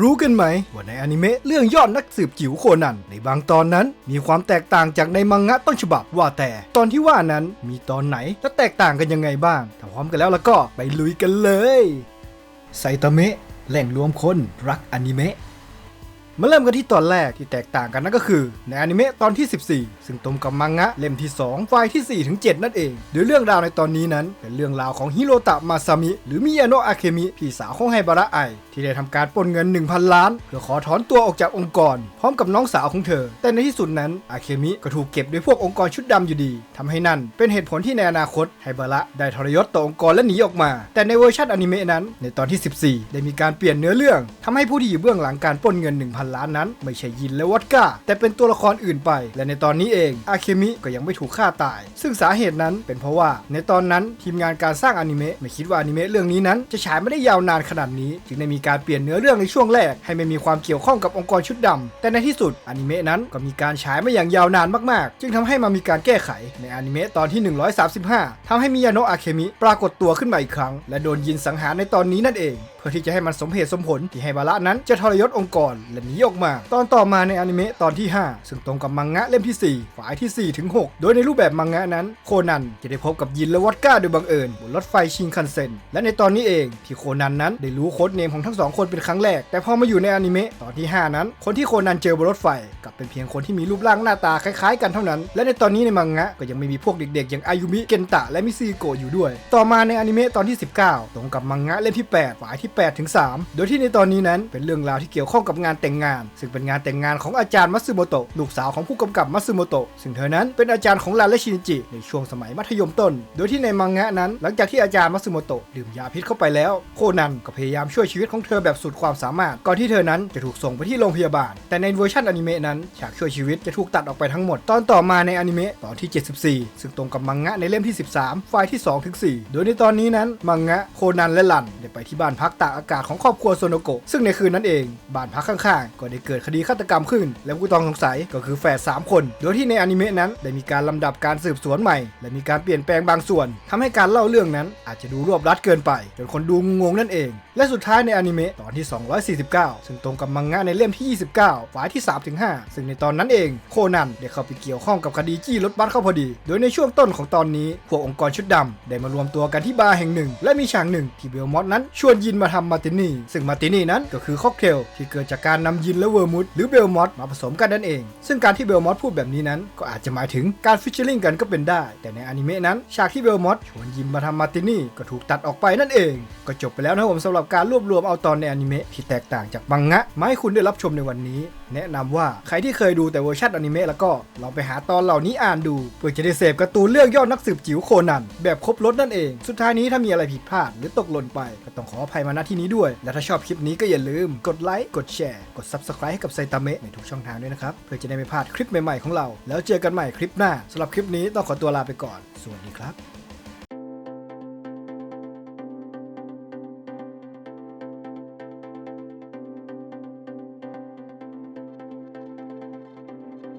รู้กันไหมว่าในอนิเมะเรื่องยอดนักสืบจิ๋วโคนัน ในบางตอนนั้น มีความแตกต่างจากในมังงะต้นฉบับว่าแต่ ตอนที่ว่านั้นมีตอนไหนและแตกต่างกันยังไงบ้างถ้าพร้อมกันแล้วแล้วก็ไปลุยกันเลยไซตามะแหล่งรวมคนรักอนิเมะ มาเริ่มกันที่ตอนแรกที่แตกต่างกันนั่นก็คือ ในอนิเมะตอนที่ 14 ซึ่งตรงกับมังงะเล่มที่ 2 ไฟล์ที่ 4 ถึง 7 นั่นเองโดยเรื่องราวในตอนนี้นั้น เป็นเรื่องราวของฮิโรตะมาซามิ หรือมิยาโนะอาเคมิพี่สาวของไฮบาระไอ ที่ได้ทำการปล้นเงิน 1,000 ล้าน เพื่อขอถอนตัวออกจากองค์กร พร้อมกับน้องสาวของเธอ แต่ในที่สุดนั้นอาเคมิก็ถูกเก็บโดยพวกองค์กรชุดดำอยู่ดีทำให้นั่นเป็นเหตุผลที่ในอนาคตไฮบาระได้ทรยศต่อองค์กรและหนีออกมา แต่ในเวอร์ชันอนิเมะนั้นในตอนที่ 14 ได้มีการเปลี่ยนเนื้อเรื่องทำให้ผู้ที่อยู่เบื้องหลังการปล้นเงิน1,000ล้านนั้น ไม่ใช่ยินและวอดก้า แต่เป็นตัวละครอื่นไป และในตอนนี้เองอาเคมิก็ยังไม่ถูกฆ่าตาย ซึ่งสาเหตุนั้นเป็นเพราะว่าในตอนนั้นทีมงานการสร้างอนิเมะไม่คิดว่าอนิเมะเรื่องนี้นั้น จะฉายไม่ได้ยาวนานขนาดนี้ จึงได้มีการเปลี่ยนเนื้อเรื่องในช่วงแรก ให้ไม่มีความเกี่ยวข้องกับองค์กรชุดดำแต่ในที่สุดอนิเมะนั้นก็มีการฉายมาอย่างยาวนานมากๆ จึงทำให้มามีการแก้ไขในอนิเมะตอนที่ 135ทำให้มิยาโนะอาเคมิปรากฏตัวขึ้นมาอีกครั้ง และโดนยินสังหารในตอนนี้นั่นเอง พื่อที่จะให้มันสมเหตุสมผลที่ไฮบาระนั้นจะทรยศองค์กรและหนีออกมา ตอนต่อมาในอนิเมะตอนที่ 5 ซึ่งตรงกับมังงะเล่มที่ 4 ฝ่ายที่ 4 ถึง 6 โดยในรูปแบบมังงะนั้นโคนันจะได้พบกับยินและวอดก้าโดยบังเอิญบนรถไฟชิงคันเซ็นและในตอนนี้เองที่โคนันนั้นได้รู้โค้ดเนมของทั้งสองคนเป็นครั้งแรก แต่พอมาอยู่ในอนิเมะตอนที่ 5 นั้น คนที่โคนันเจอบนรถไฟกลับเป็นเพียงคนที่มีรูปร่างหน้าตาคล้ายๆ กันเท่านั้น และในตอนนี้ในมังงะก็ยังไม่มีพวกเด็กๆ อย่างอายุมิเกนตะและมิซิโกะอยู่ด้วย ต่อมาในอนิเมะตอนที่ 19 ตรงกับมังงะเล่มที่ 8 ฝ่ายที่8ถึง3โดยที่ในตอนนี้นั้นเป็นเรื่องราวที่เกี่ยวข้องกับงานแต่งงาน ซึ่งเป็นงานแต่งงานของอาจารย์มัตสึโมโตะลูกสาวของผู้กำกับมัตสึโมโตะซึ่งเธอนั้นเป็นอาจารย์ของรันและชินจิในช่วงสมัยมัธยมต้น โดยที่ในมังงะนั้น หลังจากที่อาจารย์มัตสึโมโตะดื่มยาพิษเข้าไปแล้ว โคนันก็พยายามช่วยชีวิตของเธอแบบสุดความสามารถก่อนที่เธอนั้นจะถูกส่งไปที่โรงพยาบาล แต่ในเวอร์ชันอนิเมะนั้นฉากช่วยชีวิตจะถูกตัดออกไปทั้งหมด ตอนต่อมาในอนิเมะตอนที่ 74 ซึ่งตรงกับมังงะในเล่มที่ 13ฝ่ายที่2ถึง4โดยในตอนนี้นั้นมังงะโคนันและลันได้ไปที่บ้านพักตากอากาศของครอบครัวโซโนโกะซึ่งในคืนนั้นเองบ้านพักข้างๆ ก็ได้เกิดคดีฆาตกรรมขึ้น และผู้ต้องสงสัยก็คือแฝด3คน โดยที่ในอนิเมะนั้นได้มีการลำดับการสืบสวนใหม่ และมีการเปลี่ยนแปลงบางส่วนทำให้การเล่าเรื่องนั้นอาจจะดูรวบรัดเกินไปจนคนดูงงนั่นเอง และสุดท้ายในอนิเมะตอนที่ 249 ซึ่งตรงกับมังงะในเล่มที่ 29ฝ่ายที่ 3-5 ซึ่งในตอนนั้นเองโคนันได้เข้าไปเกี่ยวข้องกับคดีจี้รถบัสเข้าพอดี โดยในช่วงต้นของตอนนี้พวกองค์กรชุดดำได้มารวมตัวกันที่บาร์แห่งหนึ่ง และมีฉากหนึ่งที่เบลมอสนั้นชวนยินมาทำมาร์ตินี่ซึ่งมาร์ตินี่นั้นก็คือค็อกเทลที่เกิดจากการนำยินและเวอร์มุดหรือเบลมอสมาผสมกันนั่นเอง ซึ่งการที่เบลมอสพูดแบบนี้นั้น ก็อาจจะหมายถึงการฟิชเชอร์ลิงกันก็เป็นได้ แต่ในอนิเมะนั้นฉากที่เบลมอสชวนยินมาทำมาร์ตินี่ก็ถูกตัดออกไปนั่นเอง ก็จบไปแล้วนะครับผมสำหรับการรวบรวมเอาตอนในอนิเมะที่แตกต่างจากบังงะมาให้คุณได้รับชมในวันนี้ แนะนำว่าใครที่เคยดูแต่เวอร์ชันอนิเมะแล้วก็ลองไปหาตอนเหล่านี้อ่านดูเพื่อจะได้เสพการ์ตูนเรื่องยอดนักสืบจิ๋วโคนัน แบบครบรถนั่นเอง สุดท้ายนี้ถ้ามีอะไรผิดพลาดหรือตกหล่นไป ก็ต้องขออภัยมาณที่นี้ด้วย และถ้าชอบคลิปนี้ก็อย่าลืม กดไลค์กดแชร์กด Subscribe ให้กับไซตามะในทุกช่องทางด้วยนะครับเพื่อจะได้ไม่พลาดคลิปใหม่ๆของเรา แล้วเจอกันใหม่คลิปหน้าสำหรับคลิปนี้ต้องขอตัวลาไปก่อน สวัสดีครับ